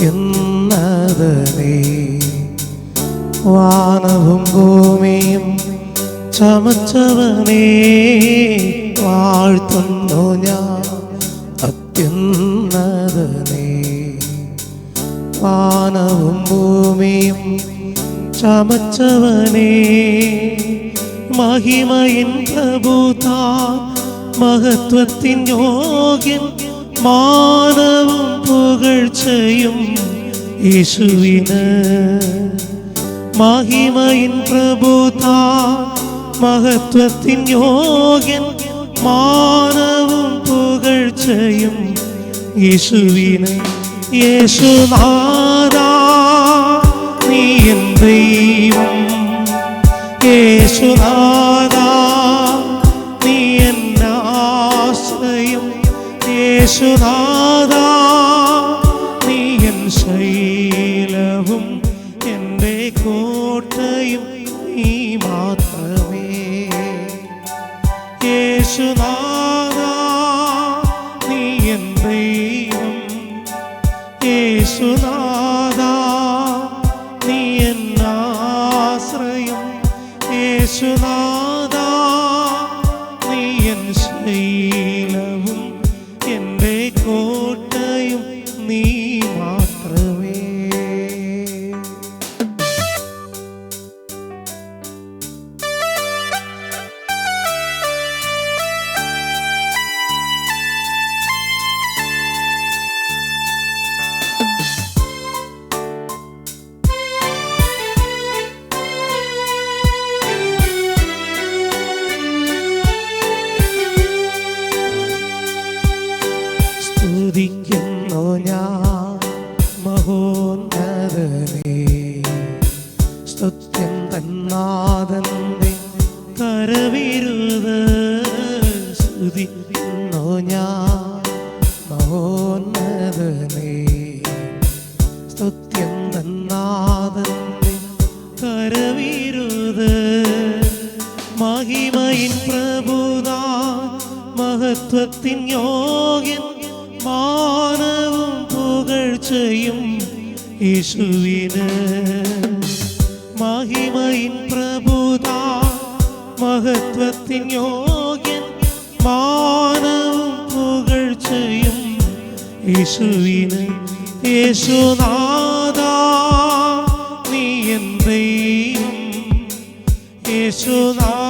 അത്യുന്നതനെ വാനവും ഭൂമിയും ചമച്ചവനെ. വാഴ്ത്തുന്നു ഞാൻ അത്യുന്നതനെ. വാനവും ഭൂമിയും ചമച്ചവനെ. മഹിമയിൻ പ്രഭുതാ മഹത്വത്തിൻ യോഗ്യൻ മാനവും പുകഴ്ചയും യേശുവിന്. മഹിമയിൻ പ്രഭുതാ മഹത്വത്തിൻ യോഗ്യൻ മാനവും പുകഴ്ചയും യേശുവിന്. യേശുനാഥ നീ ദൈവം. യേശുനാഥാ യേശുനാഥാ നീ എൻ ശൈലവും എന്റെ കോട്ടയും നീ മാത്രമേ. യേശുനാഥാ മഹിമയിൻ പ്രഭുതാ മഹത്വത്തിൻ യോഗ്യൻ മാനവും പുകഴ്ചയും യേശുവിന്. മഹിമയിൻ പ്രഭുതാ മഹത്വത്തിൻ യോഗ്യൻ മാനവും പുകഴ്ചയും യേശുവിന്. യേശുനാഥ നീ ദൈവം. യേശുനാഥാ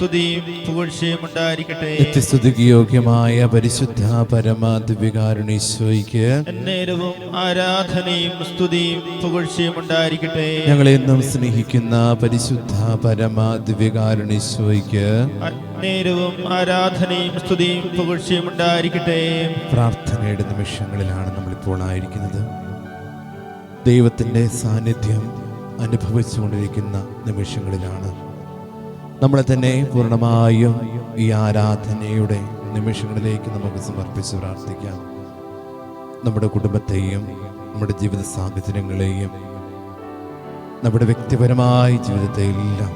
സ്തുതിയും പുകഴ്ചയും ഉണ്ടായിരിക്കട്ടെ. നിത്യസ്തുതിക്ക് യോഗ്യമായ പരിശുദ്ധ പരമ എന്നേരവും നേരവും ആരാധനയും സ്തുതിയും പുകഴ്ചയും ഉണ്ടായിരിക്കട്ടെ. ഞങ്ങളെ എന്നും സ്നേഹിക്കുന്ന പരിശുദ്ധ പരമ ദിവ്യകാരുണീശോയ്ക്ക് നേരവും ആരാധനയും സ്തുതിയും പുകഴ്ചയും ഉണ്ടായിരിക്കട്ടെ. പ്രാർത്ഥനയുടെ നിമിഷങ്ങളിലാണ് നമ്മളിപ്പോൾ ആയിരിക്കുന്നത്. ദൈവത്തിന്റെ സാന്നിധ്യം അനുഭവിച്ചുകൊണ്ടിരിക്കുന്ന നിമിഷങ്ങളിലാണ് നമ്മളെ തന്നെ പൂർണമായും ഈ ആരാധനയുടെ നിമിഷങ്ങളിലേക്ക് നമുക്ക് സമർപ്പിച്ച് പ്രാർത്ഥിക്കാം. നമ്മുടെ കുടുംബത്തെയും നമ്മുടെ ജീവിത സാഹചര്യങ്ങളെയും നമ്മുടെ വ്യക്തിപരമായ ജീവിതത്തെയെല്ലാം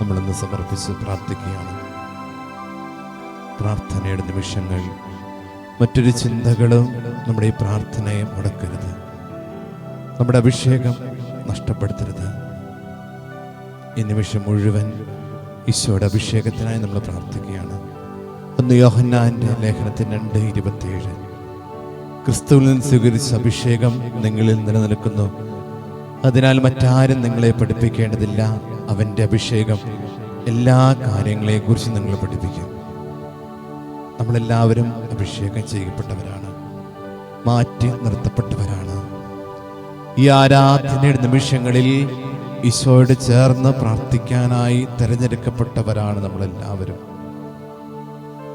നമ്മളൊന്ന് സമർപ്പിച്ച് പ്രാർത്ഥിക്കുകയാണ്. പ്രാർത്ഥനയുടെ നിമിഷങ്ങൾ മറ്റൊരു ചിന്തകളും നമ്മുടെ ഈ പ്രാർത്ഥനയെ മുടക്കരുത്. നമ്മുടെ അഭിഷേകം നഷ്ടപ്പെടുത്തരുത്. ഈ നിമിഷം മുഴുവൻ ഈശോയുടെ അഭിഷേകത്തിനായി നമ്മൾ പ്രാർത്ഥിക്കുകയാണ്. ഒന്ന് യോഹന്നാന്റെ ലേഖനത്തിൽ രണ്ട് ഇരുപത്തിയേഴ്. ക്രിസ്തുവിൽ നിന്ന് സ്വീകരിച്ച അഭിഷേകം നിങ്ങളിൽ നിലനിൽക്കുന്നു. അതിനാൽ മറ്റാരും നിങ്ങളെ പഠിപ്പിക്കേണ്ടതില്ല. അവന്റെ അഭിഷേകം എല്ലാ കാര്യങ്ങളെക്കുറിച്ചും നിങ്ങൾ പഠിപ്പിക്കും. നമ്മളെല്ലാവരും അഭിഷേകം ചെയ്യപ്പെട്ടവരാണ്. മാറ്റി നിർത്തപ്പെട്ടവരാണ്. ഈ ആരാധനയുടെ നിമിഷങ്ങളിൽ ഈശോയോട് ചേർന്ന് പ്രാർത്ഥിക്കാനായി തിരഞ്ഞെടുക്കപ്പെട്ടവരാണ് നമ്മളെല്ലാവരും.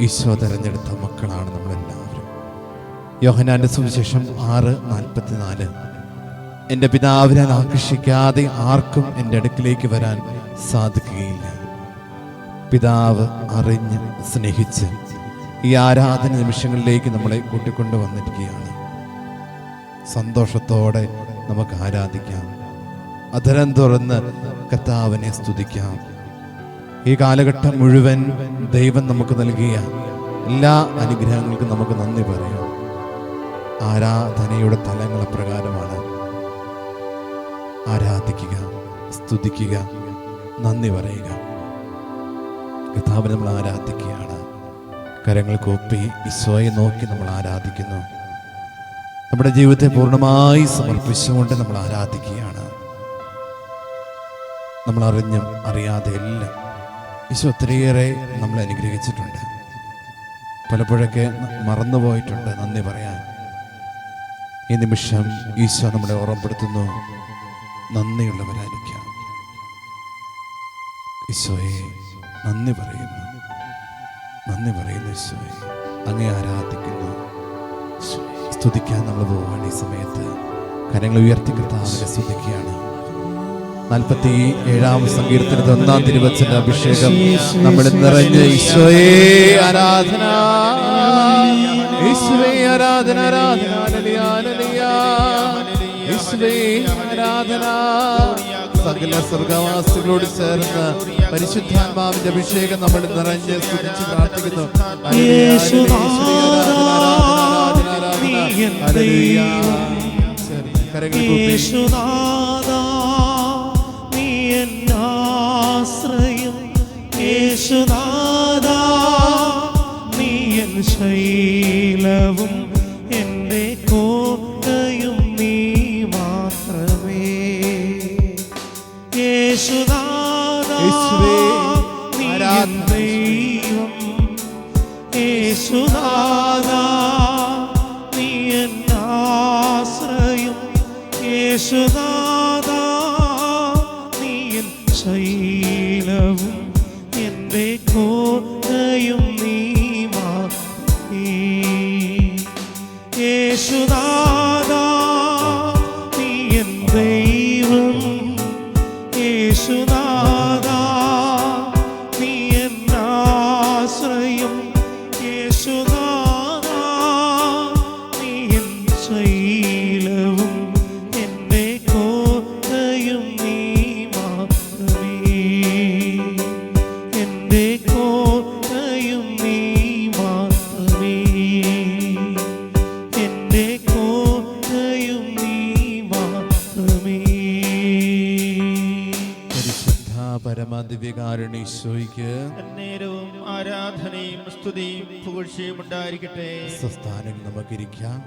ഈശോ തിരഞ്ഞെടുത്ത മക്കളാണ് നമ്മളെല്ലാവരും. യോഹനാന്റെ സുവിശേഷം ആറ് നാൽപ്പത്തിനാല്. എന്റെ പിതാവിനെ ആകർഷിക്കാതെ ആർക്കും എന്റെ അടുക്കിലേക്ക് വരാൻ സാധിക്കുകയില്ല. പിതാവ് അറിഞ്ഞ് സ്നേഹിച്ച് ഈ ആരാധന നിമിഷങ്ങളിലേക്ക് നമ്മളെ കൂട്ടിക്കൊണ്ടു വന്നിരിക്കുകയാണ് സന്തോഷത്തോടെ നമുക്ക് ആരാധിക്കാം. അധരം തുറന്ന് കർത്താവിനെ സ്തുതിക്കാം. ഈ കാലഘട്ടം മുഴുവൻ ദൈവം നമുക്ക് നൽകിയ എല്ലാ അനുഗ്രഹങ്ങൾക്കും നമുക്ക് നന്ദി പറയാം. ആരാധനയുടെ തലങ്ങൾ അപ്രകാരമാണ് ആരാധിക്കുക സ്തുതിക്കുക നന്ദി പറയുക. കർത്താവിനെ നമ്മൾ ആരാധിക്കുകയാണ്. കരങ്ങൾ കോപ്പി ഈശോയെ നോക്കി നമ്മൾ ആരാധിക്കുന്നു. നമ്മുടെ ജീവിതത്തെ പൂർണമായി സമർപ്പിച്ചുകൊണ്ട് നമ്മൾ ആരാധിക്കുകയാണ്. നമ്മൾ അറിഞ്ഞും അറിയാതെ എല്ലാം ഈശോ ഒത്തിരിയേറെ നമ്മളെ അനുഗ്രഹിച്ചിട്ടുണ്ട്. പലപ്പോഴൊക്കെ മറന്നുപോയിട്ടുണ്ട് നന്ദി പറയാൻ. ഈ നിമിഷം ഈശോ നമ്മളെ ഓർമ്മപ്പെടുത്തുന്നു. നന്ദിയുള്ളവരായിരിക്കാം. ഈശോയെ നന്ദി പറയുന്നു. നന്ദി പറയുന്നു ഈശോയെ. അങ്ങേ ആരാധിക്കുന്നു. സ്തുതിക്കാൻ നമ്മൾ പോവാണ് ഈ സമയത്ത്. കരങ്ങൾ ഉയർത്തി കർത്താവിനെ സ്തുതിക്കുകയാണ്. നാൽപ്പത്തി ഏഴാം സങ്കീർത്തനത്തിൽ ഒന്നാം തിരുവച്ചന്റെ അഭിഷേകം നമ്മൾ നിറഞ്ഞ ഈശോയെ ആരാധന. ഈശ്വരേ ആരാധന ആരാധന. സകല സ്വർഗവാസികളോട് ചേർന്ന് പരിശുദ്ധാത്മാവിന്റെ അഭിഷേകം നമ്മൾ നിറഞ്ഞ് സ്തുതിച്ച് പ്രാർത്ഥിക്കുന്നു. കരങ്ങൾ എൻ യേശുനാഥാ, പരമാദിവ്യകാരണീശോയ്ക്ക് നേരവും ആരാധനയും സ്തുതിയും പുകഴ്ചയും ഉണ്ടായിരിക്കട്ടെ. സ്വസ്ഥാനം നമുക്കിരിക്കാം.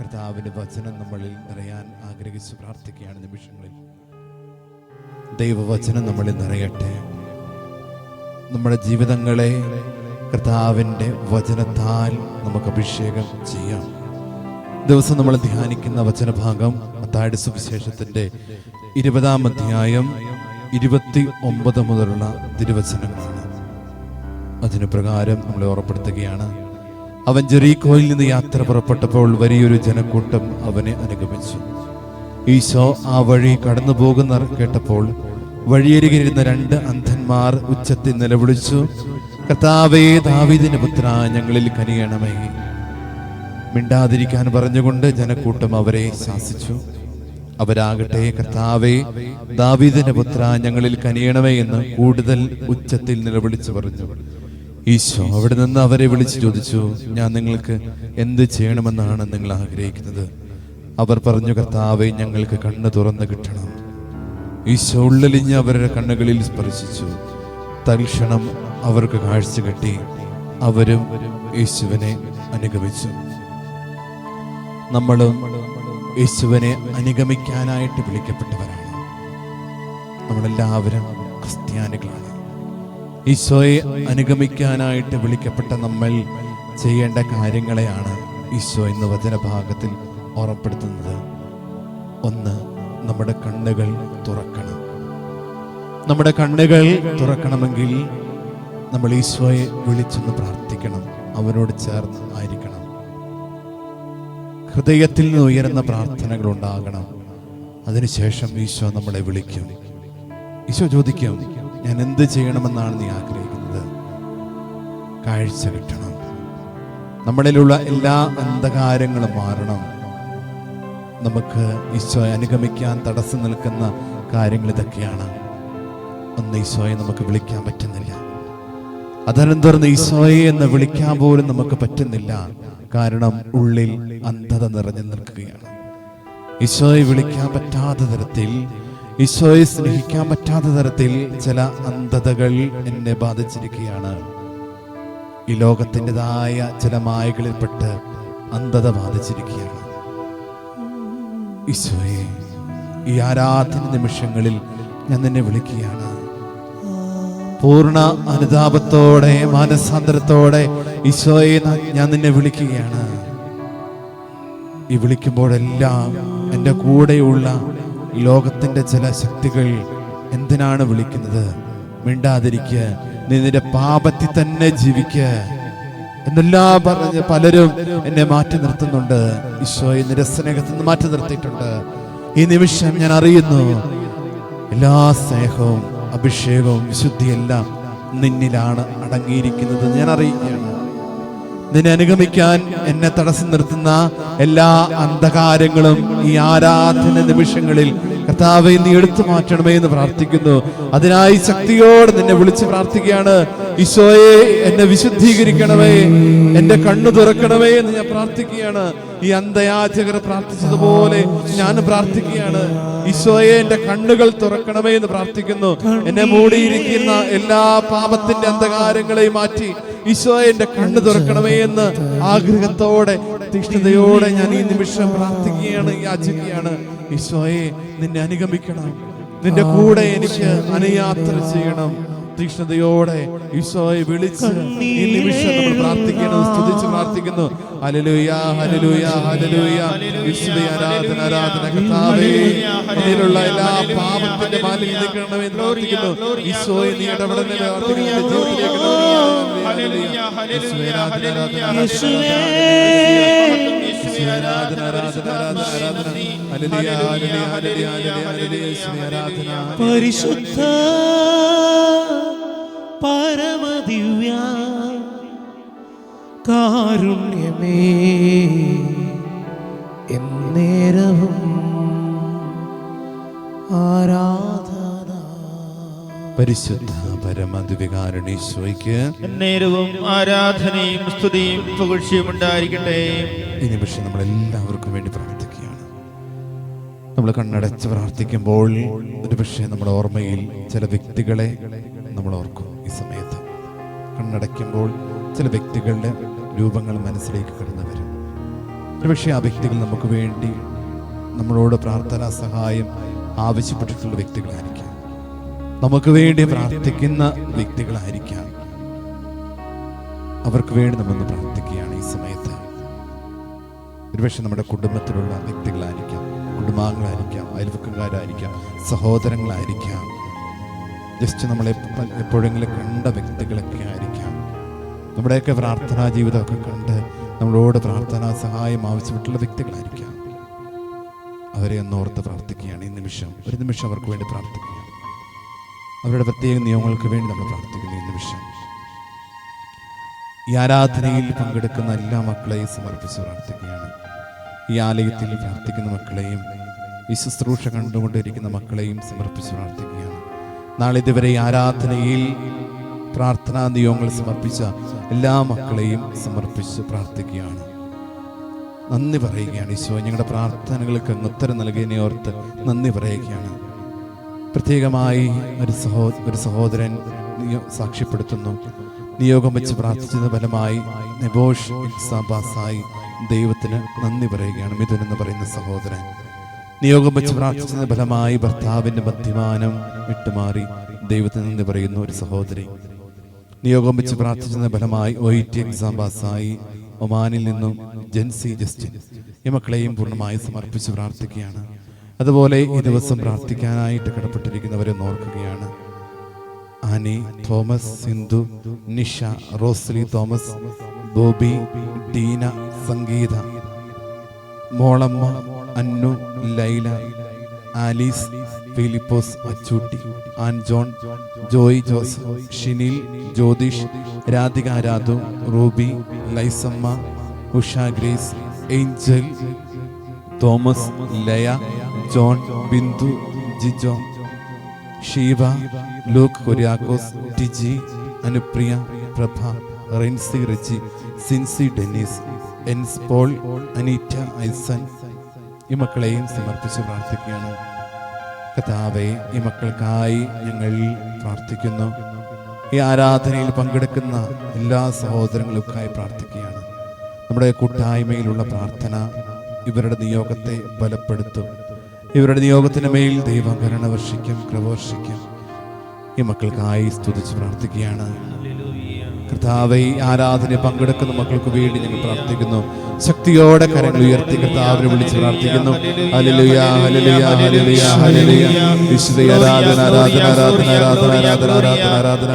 കർത്താവിന്റെ വചനം നമ്മളിൽ നിറയാൻ ആഗ്രഹിച്ച് പ്രാർത്ഥിക്കുകയാണ് നിമിഷങ്ങളിൽ. ദൈവവചനം നമ്മളിൽ നിറയട്ടെ. നമ്മുടെ ജീവിതങ്ങളെ കർത്താവിന്റെ വചനത്താൽ നമുക്ക് അഭിഷേകം ചെയ്യാം. ദിവസം നമ്മൾ ധ്യാനിക്കുന്ന വചനഭാഗം അത്താഴ സുവിശേഷത്തിന്റെ ഇരുപതാം അധ്യായം ഇരുപത്തി ഒമ്പത് മുതലുള്ള തിരുവചനങ്ങളാണ് അതിനു പ്രകാരം നമ്മളെ ഓർപ്പെടുത്തുകയാണ് അവൻ ജെറീക്കോയിൽ നിന്ന് യാത്ര പുറപ്പെട്ടപ്പോൾ വലിയൊരു ജനക്കൂട്ടം അവനെ അനുഗമിച്ചു. ഈശോ ആ വഴി കടന്നു പോകുന്ന കേട്ടപ്പോൾ വഴിയരികിരുന്ന രണ്ട് അന്ധന്മാർ ഉച്ചത്തിൽ നിലവിളിച്ചു കർത്താവേ ദാവിദിന് പുത്ര ഞങ്ങളിൽ കനിയണമേ. മിണ്ടാതിരിക്കാൻ പറഞ്ഞുകൊണ്ട് ജനക്കൂട്ടം അവരെ ശാസിച്ചു. അവരാകട്ടെ കർത്താവേ ദാവീദിന്റെ പുത്ര ഞങ്ങളിൽ കനിയണമേ എന്ന് കൂടുതൽ ഉച്ചത്തിൽ നിലവിളിച്ചു പറഞ്ഞു. ഈശോ അവിടെ നിന്ന് അവരെ വിളിച്ചു ചോദിച്ചു ഞാൻ നിങ്ങൾക്ക് എന്ത് ചെയ്യണമെന്നാണ് നിങ്ങൾ ആഗ്രഹിക്കുന്നത്? അവർ പറഞ്ഞു കർത്താവെ ഞങ്ങൾക്ക് കണ്ണ് തുറന്ന് കിട്ടണം. ഈശോ ഉള്ളലിഞ്ഞ് അവരുടെ കണ്ണുകളിൽ സ്പർശിച്ചു. തൽക്ഷണം അവർക്ക് കാഴ്ച കിട്ടി അവരും യേശുവിനെ അനുഗമിച്ചു. നമ്മളും യേശുവിനെ അനുഗമിക്കാനായിട്ട് വിളിക്കപ്പെട്ടവരാണ് നമ്മളെല്ലാവരും ക്രിസ്ത്യാനികളാണ്. ഈശോയെ അനുഗമിക്കാനായിട്ട് വിളിക്കപ്പെട്ട നമ്മൾ ചെയ്യേണ്ട കാര്യങ്ങളെയാണ് ഈശോ ഇന്ന് വചനഭാഗത്തിൽ ഓർമ്മപ്പെടുത്തുന്നത്. ഒന്ന് നമ്മുടെ കണ്ണുകൾ തുറക്കണം. നമ്മുടെ കണ്ണുകൾ തുറക്കണമെങ്കിൽ നമ്മൾ ഈശോയെ വിളിച്ചൊന്ന് പ്രാർത്ഥിക്കണം. അവനോട് ചേർന്ന് ആയിരിക്കണം. ഹൃദയത്തിൽ നിന്ന് ഉയരുന്ന പ്രാർത്ഥനകൾ ഉണ്ടാകണം അതിനുശേഷം ഈശോ നമ്മളെ വിളിക്കും. ഈശോ ചോദിക്കും ഞാൻ എന്ത് ചെയ്യണമെന്നാണ് നീ ആഗ്രഹിക്കുന്നത്? കാഴ്ച കിട്ടണം. നമ്മളിലുള്ള എല്ലാ അന്ധകാരങ്ങളും മാറണം. നമുക്ക് ഈശോയെ അനുഗമിക്കാൻ തടസ്സം നിൽക്കുന്ന കാര്യങ്ങൾ ഇതൊക്കെയാണ്. ഒന്ന് ഈശോയെ നമുക്ക് വിളിക്കാൻ പറ്റുന്നില്ല. അതനന്തരം ഈശോയെ എന്ന് വിളിക്കാൻ പോലും നമുക്ക് പറ്റുന്നില്ല. കാരണം ഉള്ളിൽ അന്ധത നിറഞ്ഞു നിൽക്കുകയാണ്. ഈശോയെ വിളിക്കാൻ പറ്റാത്ത തരത്തിൽ ഈശോയെ സ്നേഹിക്കാൻ പറ്റാത്ത തരത്തിൽ ചില അന്ധതകൾ എന്നെ ബാധിച്ചിരിക്കുകയാണ്. ഈ ലോകത്തിന്റെതായ ചില മായകളിൽപ്പെട്ട് അന്ധത ബാധിച്ചിരിക്കുകയാണ്. ഈശോയെ ഈ ആരാധന നിമിഷങ്ങളിൽ ഞാൻ നിന്നെ വിളിക്കുകയാണ്. പൂർണ അനുതാപത്തോടെ മാനസാന്തരത്തോടെ ഈശോയെ ഞാൻ നിന്നെ വിളിക്കുകയാണ്. ഈ വിളിക്കുമ്പോഴെല്ലാം എന്റെ കൂടെയുള്ള ലോകത്തിന്റെ ചില ശക്തികൾ എന്തിനാണ് വിളിക്കുന്നത്? മിണ്ടാതിരിക്കുക നീ നിന്റെ പാപത്തിൽ തന്നെ ജീവിക്കുക എന്നെല്ലാം പറഞ്ഞ് പലരും എന്നെ മാറ്റി നിർത്തുന്നുണ്ട്. ഈശോയെ നിരസ്നേഹത്തിൽ സ്നേഹത്തിൽ നിന്ന് മാറ്റി നിർത്തിയിട്ടുണ്ട്. ഈ നിമിഷം ഞാൻ അറിയുന്നു എല്ലാ സ്നേഹവും അഭിഷേകവും വിശുദ്ധിയെല്ലാം നിന്നിലാണ് അടങ്ങിയിരിക്കുന്നത്. ഞാൻ അറിയിക്കുകയാണ് നിന്നെ അനുഗമിക്കാൻ എന്നെ തടസ്സം നിർത്തുന്ന എല്ലാ അന്ധകാരങ്ങളും ഈ ആരാധന നിമിഷങ്ങളിൽ കർത്താവെ നീ എടുത്തു മാറ്റണമേ എന്ന് പ്രാർത്ഥിക്കുന്നു. അതിനായി ശക്തിയോട് നിന്നെ വിളിച്ച് പ്രാർത്ഥിക്കുകയാണ്. ഈശോയെ എന്നെ വിശുദ്ധീകരിക്കണമേ എന്റെ കണ്ണു തുറക്കണമേ എന്ന് ഞാൻ പ്രാർത്ഥിക്കുകയാണ്. ഈ അന്ധയാചകർ പ്രാർത്ഥിച്ചതുപോലെ ഞാൻ പ്രാർത്ഥിക്കുകയാണ്. ഈശോയെ എന്റെ കണ്ണുകൾ തുറക്കണമേ എന്ന് പ്രാർത്ഥിക്കുന്നു. എന്നെ മൂടിയിരിക്കുന്ന എല്ലാ പാപത്തിന്റെ അന്ധകാരങ്ങളെയും മാറ്റി ഈശോയെ എന്റെ കണ്ണ് തുറക്കണമേ എന്ന് ആഗ്രഹത്തോടെ തീഷ്ണതയോടെ ഞാൻ ഈ നിമിഷം പ്രാർത്ഥിക്കുകയാണ് യാചിക്കുകയാണ്. ഈശോയെ നിന്നെ അനുഗമിക്കണം. നിന്റെ കൂടെ എനിക്ക് അനുയാത്ര ചെയ്യണം. തീക്ഷ്ണതയോടെ ഈശോയെ വിളിച്ച് ഈ നിമിഷം നമ്മൾ പ്രാർത്ഥിക്കുന്നു സ്തുതിച്ച് പ്രാർത്ഥിക്കുന്നു. Hallelujah hallelujah hallelujah. ഈശ്വരി ആരാധന ആരാധന കർത്താവേ ഇതിലുള്ള എല്ലാ പാപത്തിന്റെ മാലിന്യം നിൽക്കണമെന്ന് പ്രാർത്ഥിക്കുന്നു. ഈശോയെ നീ ഇടപെടുന്ന പരിശുദ്ധ പരമദിവ്യ കാരുണ്യമേ എന്നേരവും ആരാധന. പരിശുദ്ധ പരമദിവികാരണീശോയ്ക്ക് എന്നേരവും ആരാധനയും സ്തുതിയും പുകഴ്ചയും ഉണ്ടായിരിക്കട്ടെ. ഇനി പക്ഷെ നമ്മൾ എല്ലാവർക്കും വേണ്ടി പ്രാർത്ഥിക്കുകയാണ്. നമ്മൾ കണ്ണടച്ച് പ്രാർത്ഥിക്കുമ്പോൾ ഒരു പക്ഷേ നമ്മുടെ ഓർമ്മയിൽ ചില വ്യക്തികളെ നമ്മൾ ഓർക്കും. സമയത്ത് കണ്ണടയ്ക്കുമ്പോൾ ചില വ്യക്തികളുടെ രൂപങ്ങൾ മനസ്സിലേക്ക് കടന്നു വരും. ഒരു പക്ഷേ ആ വ്യക്തികൾ നമുക്ക് വേണ്ടി നമ്മളോട് പ്രാർത്ഥനാ സഹായം ആവശ്യപ്പെട്ടിട്ടുള്ള വ്യക്തികളായിരിക്കാം. നമുക്ക് വേണ്ടി പ്രാർത്ഥിക്കുന്ന വ്യക്തികളായിരിക്കാം. അവർക്ക് വേണ്ടി നമ്മൾ പ്രാർത്ഥിക്കുകയാണ് ഈ സമയത്ത്. ഒരുപക്ഷെ നമ്മുടെ കുടുംബത്തിലുള്ള വ്യക്തികളായിരിക്കാം കുടുംബാംഗങ്ങളായിരിക്കാം അയൽവക്കക്കാരായിരിക്കാം സഹോദരങ്ങളായിരിക്കാം. ജസ്റ്റ് നമ്മളെ എപ്പോഴെങ്കിലും കണ്ട വ്യക്തികളൊക്കെ ആയിരിക്കാം. നമ്മുടെയൊക്കെ പ്രാർത്ഥനാ ജീവിതമൊക്കെ കണ്ട് നമ്മളോട് പ്രാർത്ഥനാ സഹായം ആവശ്യപ്പെട്ടുള്ള വ്യക്തികളായിരിക്കാം. അവരെ ഒന്ന് ഓർത്ത് പ്രാർത്ഥിക്കുകയാണ്. ഈ നിമിഷം ഒരു നിമിഷം അവർക്ക് വേണ്ടി പ്രാർത്ഥിക്കുകയാണ് അവരുടെ പ്രത്യേക നിയമങ്ങൾക്ക് വേണ്ടി നമ്മൾ പ്രാർത്ഥിക്കുന്നു ഈ നിമിഷം. ഈ ആരാധനയിൽ പങ്കെടുക്കുന്ന എല്ലാ മക്കളെയും സമർപ്പിച്ച് പ്രാർത്ഥിക്കുകയാണ്. ഈ ആലയത്തിൽ പ്രാർത്ഥിക്കുന്ന മക്കളെയും ഈ ശുശ്രൂഷ കണ്ടുകൊണ്ടിരിക്കുന്ന മക്കളെയും സമർപ്പിച്ച് പ്രാർത്ഥിക്കുകയാണ്. നാളെ ഇതുവരെ ഈ ആരാധനയിൽ പ്രാർത്ഥനാ നിയോഗങ്ങൾ സമർപ്പിച്ച എല്ലാ മക്കളെയും സമർപ്പിച്ച് പ്രാർത്ഥിക്കുകയാണ്. നന്ദി പറയുകയാണ് ഈശോ. ഞങ്ങളുടെ പ്രാർത്ഥനകൾക്ക് ഉത്തരം നൽകിയതിനെ ഓർത്ത് നന്ദി പറയുകയാണ്. പ്രത്യേകമായി ഒരു സഹോ ഒരു സഹോദരൻ സാക്ഷ്യപ്പെടുത്തുന്നു. നിയോഗം വെച്ച് പ്രാർത്ഥിച്ചത് ഫലമായി നെബോഷ് ഇൻസാബാസായി ദൈവത്തിന് നന്ദി പറയുകയാണ് മിഥുൻ എന്ന് പറയുന്ന സഹോദരൻ. നിയോഗം വെച്ച് പ്രാർത്ഥിച്ചതിന്റെ ഫലമായി ഭർത്താവിന്റെ മദ്യപാനം വിട്ടുമാറി. ദൈവത്തിൽ നിന്ന് പറയുന്ന ഒരു സഹോദരി. നിയോഗം വെച്ച് പ്രാർത്ഥിച്ചതിന്റെ ഫലമായി ഒ ടി എക്സാം പാസ്സായി. ഒമാനിൽ നിന്നും ജെൻസി ജസ്റ്റിൻ ഈ മക്കളെയും പൂർണമായി സമർപ്പിച്ച് പ്രാർത്ഥിക്കുകയാണ്. അതുപോലെ ഈ ദിവസം പ്രാർത്ഥിക്കാനായിട്ട് കടപ്പെട്ടിരിക്കുന്നവരെ ഓർക്കുകയാണ്. Annie Thomas Sindhu Nisha Rosly Thomas Bobby Deena Sangeetha Molamma Annu Laila Alice Philipose Achootty Ann John Joy Joseph Shinil Jyothish Radhika Radhu Ruby Lyzamma Usha Grace Angel Thomas Laya John Bindu Jijo Sheeva Luke Kuriakose Tiji Anupriya Prabha Rincy Richie Sincy Dennis എൻസ് Paul Aneeta ഐസൻ ഈ മക്കളെയും സമർപ്പിച്ച് പ്രാർത്ഥിക്കുകയാണ്. കഥാവെ ഈ മക്കൾക്കായി ഞങ്ങൾ പ്രാർത്ഥിക്കുന്നു. ഈ ആരാധനയിൽ പങ്കെടുക്കുന്ന എല്ലാ സഹോദരങ്ങൾക്കായി പ്രാർത്ഥിക്കുകയാണ്. നമ്മുടെ കൂട്ടായ്മയിലുള്ള പ്രാർത്ഥന ഇവരുടെ നിയോഗത്തെ ബലപ്പെടുത്തും. ഇവരുടെ നിയോഗത്തിന് മേൽ ദൈവം കരുണ വർഷിക്കും കൃപവർഷിക്കും ഈ മക്കൾക്കായി സ്തുതിച്ച് പ്രാർത്ഥിക്കുകയാണ്. കർത്താവെ ആരാധന പങ്കെടുക്കുന്ന മക്കൾക്ക് വേണ്ടി ഞങ്ങൾ പ്രാർത്ഥിക്കുന്നു. ശക്തിയോടെ കരങ്ങൾ ഉയർത്തി കർത്താവിനെ വിളിച്ച് പ്രാർത്ഥിക്കുന്നു. Hallelujah hallelujah hallelujah hallelujah. വിശുദ്ധ ആരാധന ആരാധന ആരാധന ആരാധന ആരാധന ആരാധന ആരാധന.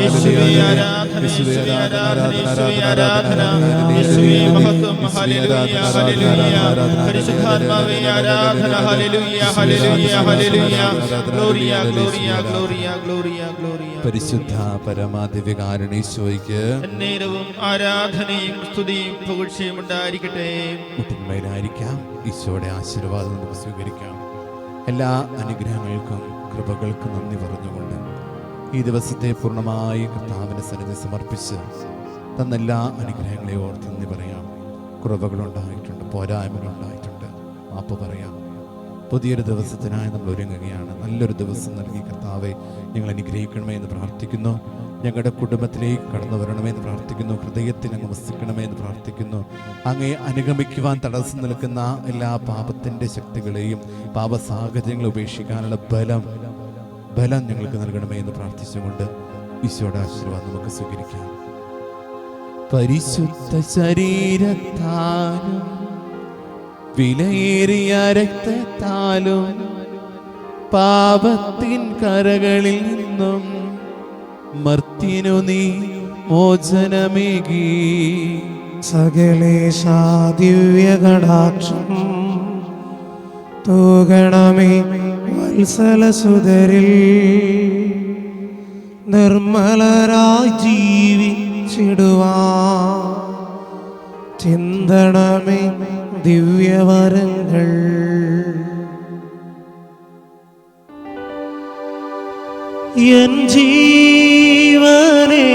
പരിശുദ്ധ പരമാദിവ്യകാരണീശോയ്ക്ക് നേരവും ആരാധനയും സ്തുതിയും പുകഴ്ചയും ഉണ്ടായിരിക്കട്ടെ. ഈശോയുടെ ആശീർവാദം നമുക്ക് സ്വീകരിക്കാം. എല്ലാ അനുഗ്രഹങ്ങൾക്കും കൃപകൾക്കും നന്ദി പറഞ്ഞുകൊണ്ട് ഈ ദിവസത്തെ പൂർണമായി കർത്താവിന്റെ സന്നിധി സമർപ്പിച്ച് തന്ന എല്ലാ അനുഗ്രഹങ്ങളെ ഓർത്ത് നന്ദി പറയാം. കുറവുകളുണ്ടായിട്ടുണ്ട് പോരായ്മകളുണ്ടായിട്ടുണ്ട്. മാപ്പ് പറയാം. പുതിയൊരു ദിവസത്തിനായി നമ്മൾ ഒരുങ്ങുകയാണ്. നല്ലൊരു ദിവസം നൽകി കർത്താവെ ഞങ്ങൾ അനുഗ്രഹിക്കണമേ എന്ന് പ്രാർത്ഥിക്കുന്നു. ഞങ്ങളുടെ കുടുംബത്തിലേക്ക് കടന്നു വരണമേ എന്ന് പ്രാർത്ഥിക്കുന്നു. ഹൃദയത്തിന് അങ്ങ് വസിക്കണമേ എന്ന് പ്രാർത്ഥിക്കുന്നു. അങ്ങേ അനുഗമിക്കുവാൻ തടസ്സം നിൽക്കുന്ന എല്ലാ പാപത്തിന്റെ ശക്തികളെയും പാപ സാഹചര്യങ്ങളെ ഉപേക്ഷിക്കാനുള്ള ബലം ബലം ഞങ്ങൾക്ക് നൽകണമേ എന്ന് പ്രാർത്ഥിച്ചുകൊണ്ട് ഈശോയുടെ ആശീർവാദം നമുക്ക് സ്വീകരിക്കാം. പരിശുദ്ധ ശരീരത്താലും വിലയേറിയ രക്തത്താലും പാപത്തിൻ കരകളിൽ നിന്നും മർത്തിനു നീ മോചനമേകി. സകലേശാദിവ്യ കടാക്ഷം തൂകണമേ. വത്സലസുതരിൽ നിർമ്മലരായി ജീവിച്ചിടുവാ ചിന്തണമേ ദിവ്യവരങ്ങൾ. എൻ ജീവനേ